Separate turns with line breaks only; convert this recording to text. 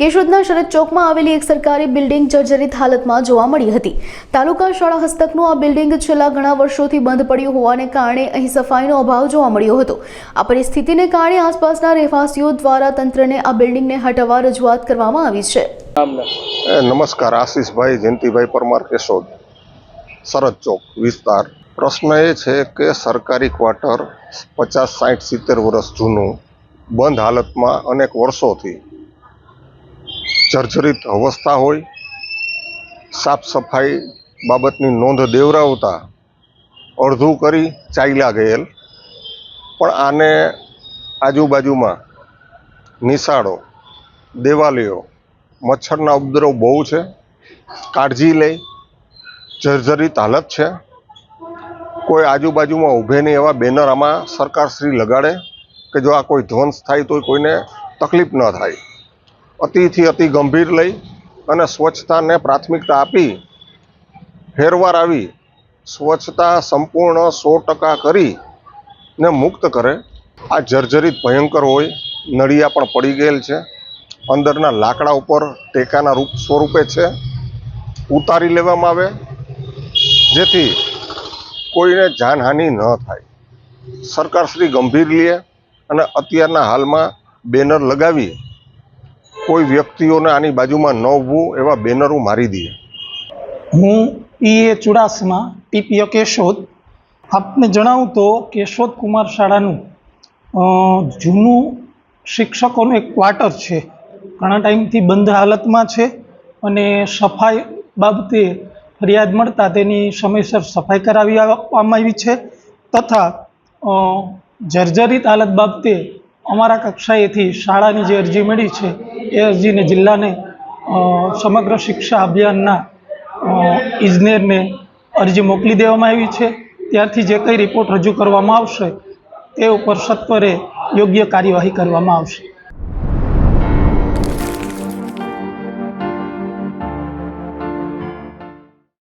કેશોદના શરદ ચોકમાં આવેલી એક સરકારી બિલ્ડિંગ જર્જરિત હાલતમાં જોવા મળી હતી. તાલુકા શાળા હસ્તકનું આ બિલ્ડિંગ છેલ્લા ઘણા વર્ષોથી બંધ પડ્યું હોવાને કારણે અહીં સફાઈનો અભાવ જોવા મળ્યો હતો. આ પરિસ્થિતિને કારણે આસપાસના રહેવાસીઓ દ્વારા તંત્રને આ બિલ્ડિંગને હટાવવા રજૂઆત કરવામાં આવી છે.
નમસ્કાર, આશીષભાઈ, જયંતિભાઈ પરમાર, કેશોદ. શરદ ચોક, વિસ્તાર. પ્રશ્ન એ છે કે સરકારી ક્વાર્ટર પચાસ, સાઠ, સિત્તેર વર્ષ જૂનું બંધ હાલતમાં અનેક વર્ષોથી જર્જરિત અવસ્થા હોય, સાફ સફાઈ બાબતની નોંધ દેવરાવતા અડધું કરી ચાલ્યા ગયેલ. પણ આને આજુબાજુમાં નિશાળો દેવાલીઓ મચ્છરના ઉપદ્રવ બહુ છે. કાળજી લઈ, જર્જરિત હાલત છે. કોઈ આજુબાજુમાં ઊભે નહીં એવા બેનર આમાં સરકારશ્રી લગાડે કે જો આ કોઈ ધ્વંસ થાય તો કોઈને તકલીફ ન થાય. અતિથી અતિ ગંભીર લઈ અને સ્વચ્છતાને પ્રાથમિકતા આપી ફેરવાર આવી, સ્વચ્છતા સંપૂર્ણ સો ટકા કરી ને મુક્ત કરે. આ જર્જરિત ભયંકર હોય, નળિયા પણ પડી ગયેલ છે. અંદરના લાકડા ઉપર ટેકાના રૂપ સ્વરૂપે છે. ઉતારી લેવામાં આવે, જેથી કોઈને જાનહાનિ ન થાય. સરકારશ્રી ગંભીર લે અને અત્યારના હાલમાં બેનર લગાવી કોઈ વ્યક્તિઓને આની બાજુમાં ન ઊભવું એવા બેનરો મારી દઈએ.
હું પીએ ચુડાસમા ટીપીઓ કેશોદ આપને જણાવું તો કેશોદ કુમાર શાળાનું જૂનું શિક્ષકોનું એક ક્વાર્ટર છે. ઘણા ટાઈમથી બંધ હાલતમાં છે અને સફાઈ બાબતે ફરિયાદ મળતા તેની સમયસર સફાઈ કરાવી આપવામાં આવી છે તથા જર્જરિત હાલત બાબતે અમારા કક્ષાએથી શાળાની જે અરજી મળી છે એ અરજીને જિલ્લાને સમગ્ર શિક્ષા અભિયાનના ઇજનેરને અરજી મોકલી દેવામાં આવી છે. ત્યારથી જે કંઈ રિપોર્ટ રજૂ કરવામાં આવશે, તે ઉપર સત્વરે યોગ્ય કાર્યવાહી કરવામાં આવશે.